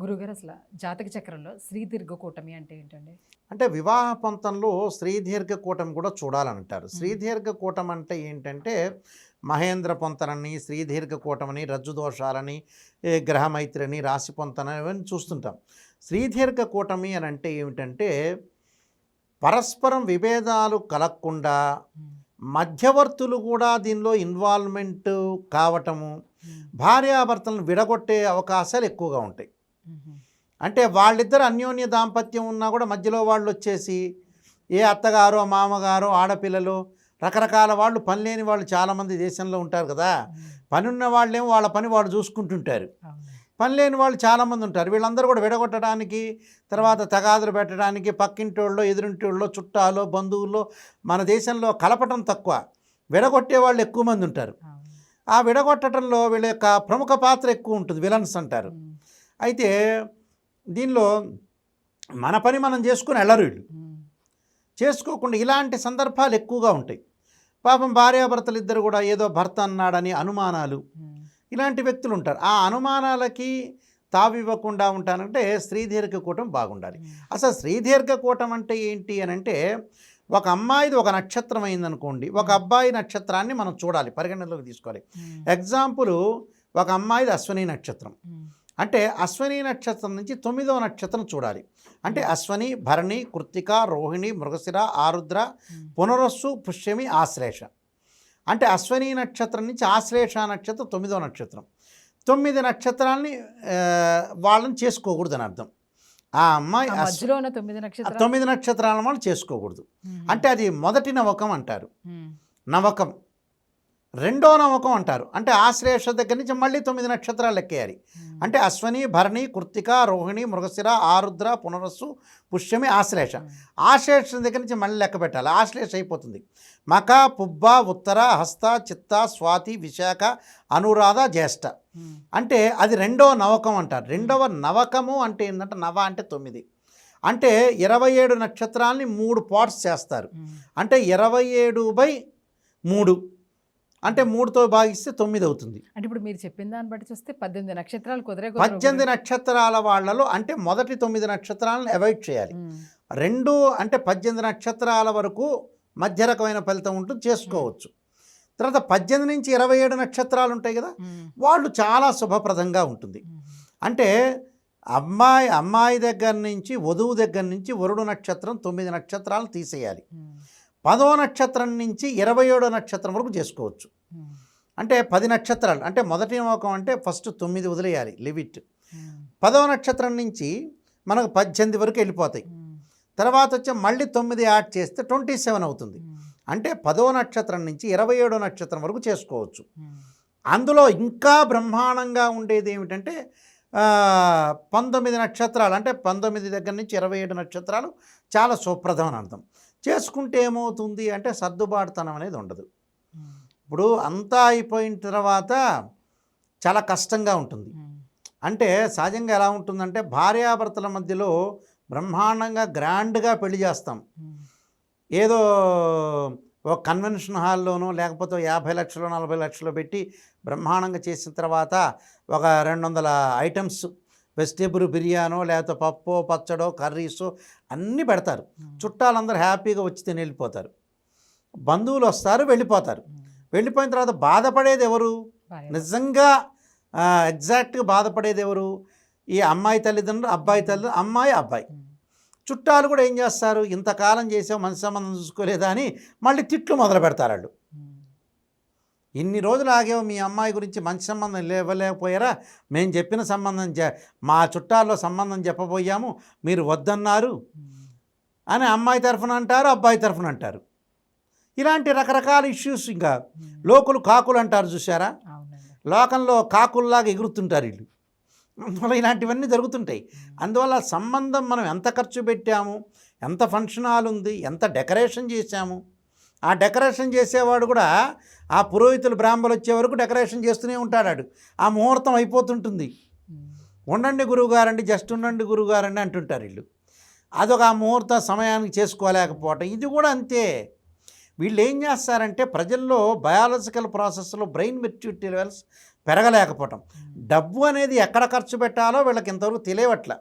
గురుగారు అసలు జాతక చక్రంలో శ్రీ దీర్ఘ కూటమి అంటే ఏంటండి? అంటే వివాహ పంతంలో శ్రీదీర్ఘ కూటమి కూడా చూడాలంటారు. శ్రీదీర్ఘ కూటమి అంటే ఏంటంటే మహేంద్ర పొంతనని శ్రీదీర్ఘ కూటమని రజ్జు దోషాలని గ్రహమైత్రిని రాశి పొంతన ఇవన్నీ చూస్తుంటాం. శ్రీదీర్ఘ కూటమి అని అంటే ఏమిటంటే పరస్పరం విభేదాలు కలగకుండా మధ్యవర్తులు కూడా దీనిలో ఇన్వాల్వ్మెంట్ కావటము భార్యాభర్తలను విడగొట్టే అవకాశాలు ఎక్కువగా ఉంటాయి. అంటే వాళ్ళిద్దరు అన్యోన్య దాంపత్యం ఉన్నా కూడా మధ్యలో వాళ్ళు వచ్చేసి ఏ అత్తగారో మామగారో ఆడపిల్లలు రకరకాల వాళ్ళు పని లేని వాళ్ళు చాలామంది దేశంలో ఉంటారు కదా. పని ఉన్న వాళ్ళేమో వాళ్ళ పని వాళ్ళు చూసుకుంటుంటారు. పని లేని వాళ్ళు చాలామంది ఉంటారు. వీళ్ళందరూ కూడా విడగొట్టడానికి తర్వాత తగాదులు పెట్టడానికి పక్కింటోళ్ళు ఎదురింటోళ్ళు చుట్టాలు బంధువుల్లో మన దేశంలో కలపటం తక్కువ. విడగొట్టే వాళ్ళు ఎక్కువ మంది ఉంటారు. ఆ విడగొట్టడంలో వీళ్ళ యొక్క ప్రముఖ పాత్ర ఎక్కువ ఉంటుంది. విలన్స్ అంటారు. అయితే దీనిలో మన పని మనం చేసుకుని వెళ్ళరు వీళ్ళు. చేసుకోకుండా ఇలాంటి సందర్భాలు ఎక్కువగా ఉంటాయి. పాపం భార్యాభర్తలు ఇద్దరు కూడా ఏదో భర్త అన్నాడని అనుమానాలు. ఇలాంటి వ్యక్తులు ఉంటారు. ఆ అనుమానాలకి తావివ్వకుండా ఉంటానంటే శ్రీదీర్ఘ కూటం బాగుండాలి. అసలు శ్రీదీర్ఘ కూటం అంటే ఏంటి అని అంటే ఒక అమ్మాయిది ఒక నక్షత్రం అయిందనుకోండి ఒక అబ్బాయి నక్షత్రాన్ని మనం చూడాలి పరిగణనలోకి తీసుకోవాలి. ఎగ్జాంపుల్ ఒక అమ్మాయిది అశ్వని నక్షత్రం. అంటే అశ్వని నక్షత్రం నుంచి తొమ్మిదవ నక్షత్రం చూడాలి. అంటే అశ్వని భరణి కృత్తిక రోహిణి మృగశిర ఆరుద్ర పునరస్సు పుష్యమి ఆశ్లేష. అంటే అశ్వని నక్షత్రం నుంచి ఆశ్లేష నక్షత్రం తొమ్మిదవ నక్షత్రం. తొమ్మిది నక్షత్రాలని ఆ, వాళ్ళని చేసుకోకూడదు అని అర్థం. ఆ అమ్మాయి తొమ్మిది ఆ నక్షత్రాలు? తొమ్మిది నక్షత్రాల వాళ్ళు చేసుకోకూడదు. అంటే అది మొదటి నవకం అంటారు. నవకం. రెండో నవకం అంటారు. అంటే ఆశ్లేష దగ్గర నుంచి మళ్ళీ తొమ్మిది నక్షత్రాలు లెక్కేయాలి. అంటే అశ్వని భరణి కృత్తిక రోహిణి మృగశిర ఆరుద్ర పునరస్సు పుష్యమి ఆశ్లేష. ఆశ్లేష దగ్గర నుంచి మళ్ళీ లెక్క పెట్టాలి. ఆశ్లేష అయిపోతుంది. మక పుబ్బ ఉత్తర హస్త చిత్త స్వాతి విశాఖ అనురాధ జ్యేష్ఠ. అంటే అది రెండో నవకం అంటారు. రెండవ నవకము అంటే ఏంటంటే నవ అంటే తొమ్మిది. అంటే ఇరవై ఏడు నక్షత్రాలని మూడు పార్ట్స్ చేస్తారు. అంటే ఇరవై ఏడు బై మూడు. అంటే మూడుతో భాగిస్తే తొమ్మిది అవుతుంది అంటే ఇప్పుడు మీరు చెప్పిన దాన్ని బట్టి చూస్తే పద్దెనిమిది నక్షత్రాలు కుదిరే పద్దెనిమిది నక్షత్రాల వాళ్ళలో అంటే మొదటి తొమ్మిది నక్షత్రాలను అవాయిడ్ చేయాలి. రెండు అంటే పద్దెనిమిది నక్షత్రాల వరకు మధ్య రకమైన ఫలితం ఉంటుంది చేసుకోవచ్చు తర్వాత పద్దెనిమిది నుంచి ఇరవై ఏడు నక్షత్రాలు ఉంటాయి కదా. వాళ్ళు చాలా శుభప్రదంగా ఉంటుంది. అంటే అమ్మాయి అమ్మాయి దగ్గర నుంచి వధువు దగ్గర నుంచి వరుడు నక్షత్రం తొమ్మిది నక్షత్రాలు తీసేయాలి. పదో నక్షత్రం నుంచి ఇరవై ఏడో నక్షత్రం వరకు చేసుకోవచ్చు. అంటే పది నక్షత్రాలు. అంటే మొదటి నమ్మకం అంటే ఫస్ట్ తొమ్మిది వదిలేయాలి. లిమిట్ పదవ నక్షత్రం నుంచి మనకు పద్దెనిమిది వరకు వెళ్ళిపోతాయి. తర్వాత వచ్చి మళ్ళీ తొమ్మిది యాడ్ చేస్తే ట్వంటీ సెవెన్ అవుతుంది. అంటే పదో నక్షత్రం నుంచి ఇరవై ఏడో నక్షత్రం వరకు చేసుకోవచ్చు. అందులో ఇంకా బ్రహ్మాండంగా ఉండేది ఏమిటంటే పంతొమ్మిది నక్షత్రాలు. అంటే పంతొమ్మిది దగ్గర నుంచి ఇరవై ఏడు నక్షత్రాలు చాలా సుప్రదం అని అర్థం. చేసుకుంటే ఏమవుతుంది అంటే సర్దుబాటుతనం అనేది ఉండదు. ఇప్పుడు అంతా అయిపోయిన తర్వాత చాలా కష్టంగా ఉంటుంది. అంటే సహజంగా ఎలా ఉంటుందంటే భార్యాభర్తల మధ్యలో బ్రహ్మాండంగా గ్రాండ్గా పెళ్ళి చేస్తాం. ఏదో ఒక కన్వెన్షన్ హాల్లోనో లేకపోతే యాభై లక్షలు నలభై లక్షలు పెట్టి బ్రహ్మాండంగా చేసిన తర్వాత ఒక రెండు వందల ఐటమ్స్ వెజిటేబుల్ బిర్యానో లేకపోతే పప్పు పచ్చడో కర్రీసో అన్నీ పెడతారు. చుట్టాలందరూ హ్యాపీగా వచ్చి తిని వెళ్ళిపోతారు బంధువులు వస్తారు వెళ్ళిపోతారు. వెళ్ళిపోయిన తర్వాత బాధపడేది ఎవరు. నిజంగా ఎగ్జాక్ట్గా బాధపడేది ఎవరు ఈ అమ్మాయి తల్లిదండ్రులు అబ్బాయి తల్లిదండ్రులు అమ్మాయి అబ్బాయి. చుట్టాలు కూడా ఏం చేస్తారు ఇంతకాలం చేసావు మంచి సంబంధం చూసుకోలేదా అని మళ్ళీ తిట్లు మొదలు పెడతారు వాళ్ళు. ఇన్ని రోజులు ఆగేవు మీ అమ్మాయి గురించి మంచి సంబంధం లేవలేకపోయారా మేము చెప్పిన సంబంధం మా చుట్టాల్లో సంబంధం చెప్పబోయాము మీరు వద్దన్నారు. అని అమ్మాయి తరఫున అంటారు అబ్బాయి తరఫున అంటారు ఇలాంటి రకరకాల ఇష్యూస్ ఇంకా. లోకులు కాకులు అంటారు చూసారా లోకంలో కాకుల్లాగా ఎగురుతుంటారు వీళ్ళు అందువల్ల ఇలాంటివన్నీ జరుగుతుంటాయి. అందువల్ల సంబంధం మనం ఎంత ఖర్చు పెట్టాము ఎంత ఫంక్షన్ హాల్ ఉంది ఎంత డెకరేషన్ చేశాము ఆ డెకరేషన్ చేసేవాడు కూడా ఆ పురోహితులు బ్రాహ్మలు వచ్చే వరకు డెకరేషన్ చేస్తూనే ఉంటాడు ఆ ముహూర్తం అయిపోతుంటుంది. ఉండండి గురువుగారండి జస్ట్ ఉండండి గురువుగారండి అంటుంటారు వీళ్ళు. అదొక ఆ ముహూర్త సమయానికి చేసుకోలేకపోవటం. ఇది కూడా అంతే. వీళ్ళు ఏం చేస్తారంటే ప్రజల్లో బయాలజికల్ ప్రాసెస్లో బ్రెయిన్ మెచ్యూరిటీ లెవెల్స్ పెరగలేకపోవటం. డబ్బు అనేది ఎక్కడ ఖర్చు పెట్టాలో వీళ్ళకి ఇంతవరకు తెలియవట్ల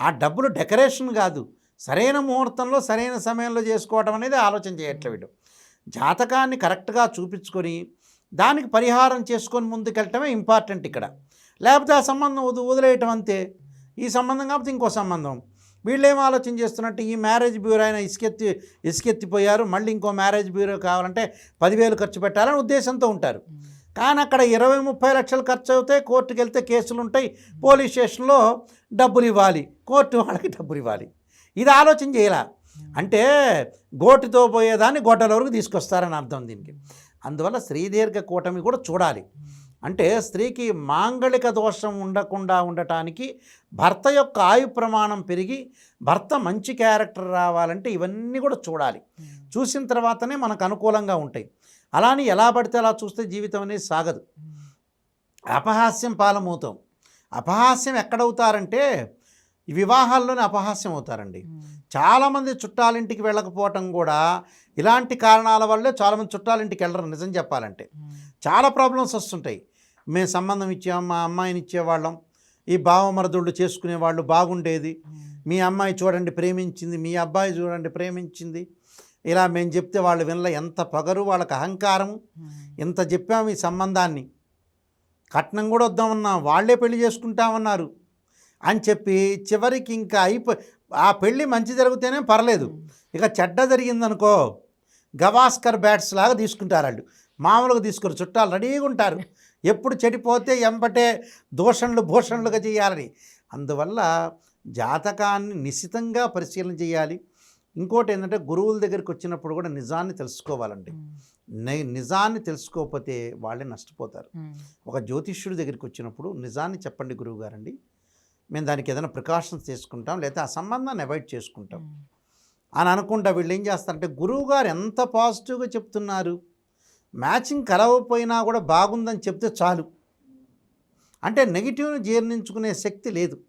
ఆ డబ్బులు డెకరేషన్ కాదు. సరైన ముహూర్తంలో సరైన సమయంలో చేసుకోవటం అనేది ఆలోచన చేయట్లే వీడు జాతకాన్ని కరెక్ట్గా చూపించుకొని దానికి పరిహారం చేసుకొని ముందుకెళ్ళటమే ఇంపార్టెంట్ ఇక్కడ. లేకపోతే ఆ సంబంధం వదు వదిలేయటం అంతే. ఈ సంబంధం కాకపోతే ఇంకో సంబంధం. వీళ్ళేం ఆలోచన చేస్తున్నట్టు ఈ మ్యారేజ్ బ్యూరో అయినా ఇసుకెత్తి ఇసుకెత్తిపోయారు మళ్ళీ ఇంకో మ్యారేజ్ బ్యూరో కావాలంటే పదివేలు ఖర్చు పెట్టాలని ఉద్దేశంతో ఉంటారు. కానీ అక్కడ ఇరవై ముప్పై లక్షలు ఖర్చు అవుతాయి కోర్టుకు వెళ్తే కేసులు ఉంటాయి పోలీస్ స్టేషన్లో డబ్బులు ఇవ్వాలి కోర్టు వాళ్ళకి డబ్బులు ఇవ్వాలి ఇది ఆలోచన చేయాల. అంటే గోటితో పోయేదాన్ని గొడ్డల వరకు తీసుకొస్తారని అర్థం దీనికి. అందువల్ల శ్రీదీర్ఘ కూటమి కూడా చూడాలి. అంటే స్త్రీకి మాంగళిక దోషం ఉండకుండా ఉండటానికి భర్త యొక్క ఆయు ప్రమాణం పెరిగి భర్త మంచి క్యారెక్టర్ రావాలంటే ఇవన్నీ కూడా చూడాలి. చూసిన తర్వాతనే మనకు అనుకూలంగా ఉంటాయి. అలాని ఎలా పడితే అలా చూస్తే జీవితం అనేది సాగదు. అపహాస్యం పాలమవుతాం అపహాస్యం ఎక్కడవుతారంటే ఈ వివాహాల్లోనే అపహాస్యం అవుతారండి చాలామంది చుట్టాలింటికి వెళ్ళకపోవటం కూడా ఇలాంటి కారణాల వల్లే చాలామంది చుట్టాలింటికి వెళ్ళరు నిజం చెప్పాలంటే. చాలా ప్రాబ్లమ్స్ వస్తుంటాయి. మేము సంబంధం ఇచ్చాం మా అమ్మాయిని ఇచ్చేవాళ్ళం ఈ బావమరదుళ్ళు చేసుకునేవాళ్ళు బాగుండేది. మీ అమ్మాయి చూడండి ప్రేమించింది మీ అబ్బాయి చూడండి ప్రేమించింది. ఇలా మేము చెప్తే వాళ్ళు వినలే ఎంత పగరు వాళ్ళకి అహంకారం ఇంత చెప్పాము ఈ సంబంధాన్ని. కట్నం కూడా వద్దామన్నా వాళ్ళే పెళ్ళి చేసుకుంటామన్నారు. అని చెప్పి చివరికి ఇంకా అయిపో ఆ పెళ్ళి మంచి జరిగితేనే పర్లేదు. ఇక చెడ్డ జరిగిందనుకో గవాస్కర్ బ్యాట్స్ లాగా తీసుకుంటారు వాళ్ళు మామూలుగా తీసుకోరు చుట్టాలు రెడీగా ఉంటారు. ఎప్పుడు చెడిపోతే ఎంబటే దూషణలు భూషణలుగా చేయాలని. అందువల్ల జాతకాన్ని నిశితంగా పరిశీలన చేయాలి. ఇంకోటి ఏంటంటే గురువుల దగ్గరికి వచ్చినప్పుడు కూడా నిజాన్ని తెలుసుకోవాలండి. ని- నిజాన్ని తెలుసుకోకపోతే వాళ్ళే నష్టపోతారు. ఒక జ్యోతిష్యుడి దగ్గరికి వచ్చినప్పుడు నిజాన్ని చెప్పండి గురువు గారండి మేము దానికి ఏదైనా ప్రికాషన్స్ తీసుకుంటాం లేదా ఆ సంబంధాన్ని అవాయిడ్ చేసుకుంటాం. అని అనుకుంటా వీళ్ళు ఏం చేస్తారంటే గురువు గారు ఎంత పాజిటివ్గా చెప్తున్నారు. మ్యాచింగ్ కలవకపోయినా కూడా బాగుందని చెప్తే చాలు. అంటే నెగిటివ్ని జీర్ణించుకునే శక్తి లేదు.